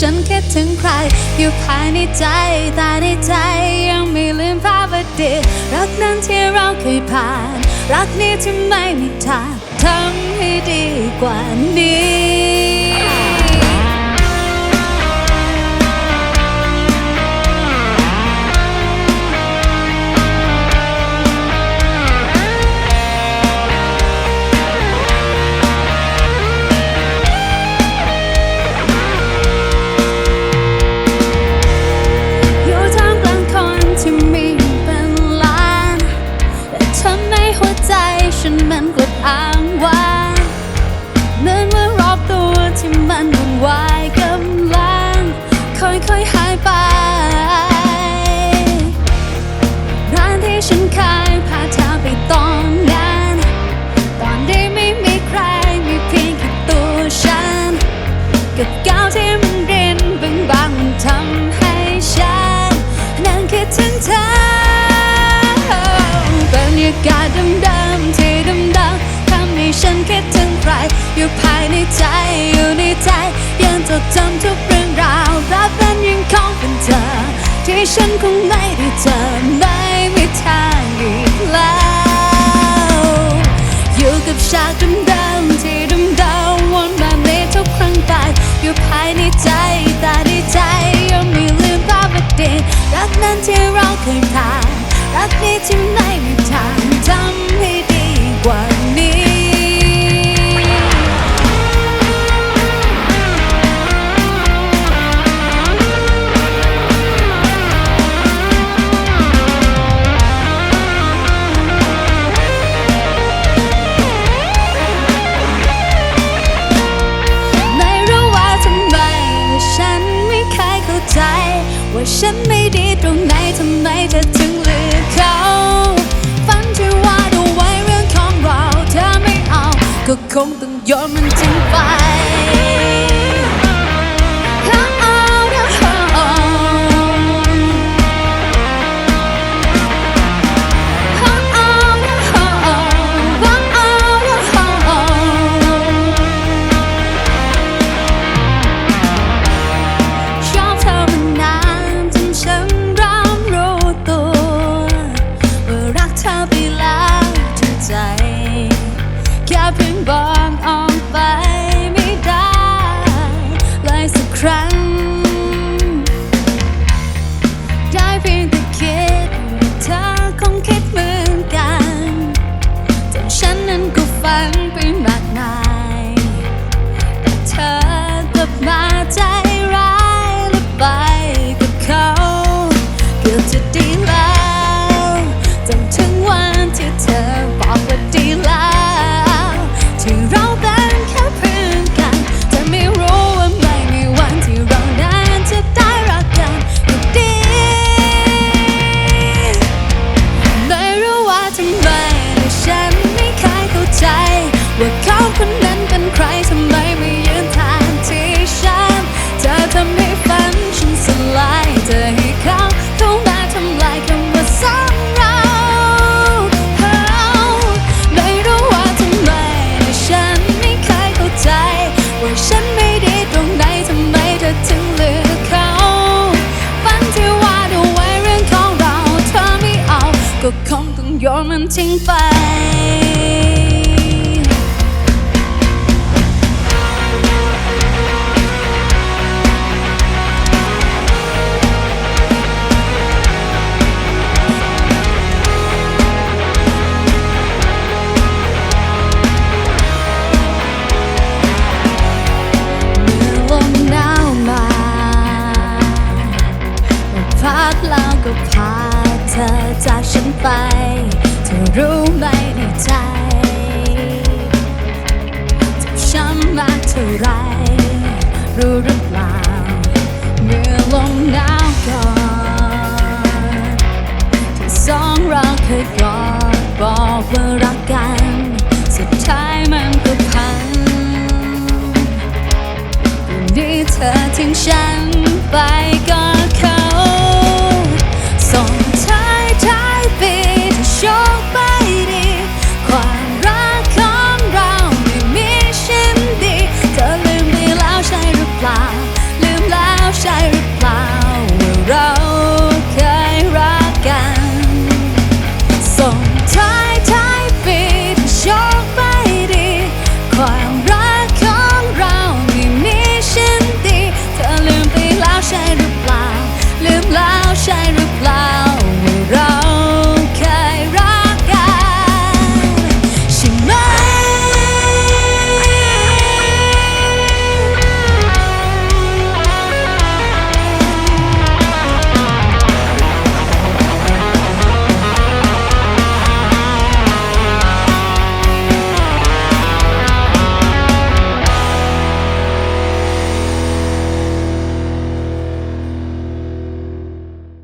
ฉันคิดถึงใคร อยู่ภายในใจ แต่ในใจยังไม่ลืมภาพอดีตรักนั้นที่เราเคยผ่าน รักนี้ที่ไม่มีทางทำให้ดีกว่านี้ ค่อยหายไป ร้านที่ฉันเคยพาเธอไปตอนนั้น ตอนที่ไม่มีใครมีเพียงแค่ตัวฉัน กับก้าวที่มันเรียนบางบางมันทำให้ ฉันคงไม่ได้เจอแม ฉันไม่ดีตรงไหนทำไมเธอถึงเลือกเขา ฝันที่วาดเอาไว้เรื่องของเราเธอไม่เอา ก็คงต้องยอมมันจริง 烦。 มันทิ้งไป ก็พาเธอจากฉันไป รู้ไหมในใจเจ็บช้ำมากเท่าไรรู้หรือเปล่าเมื่อลมหนาวก่อนที่สองเราเคยกอด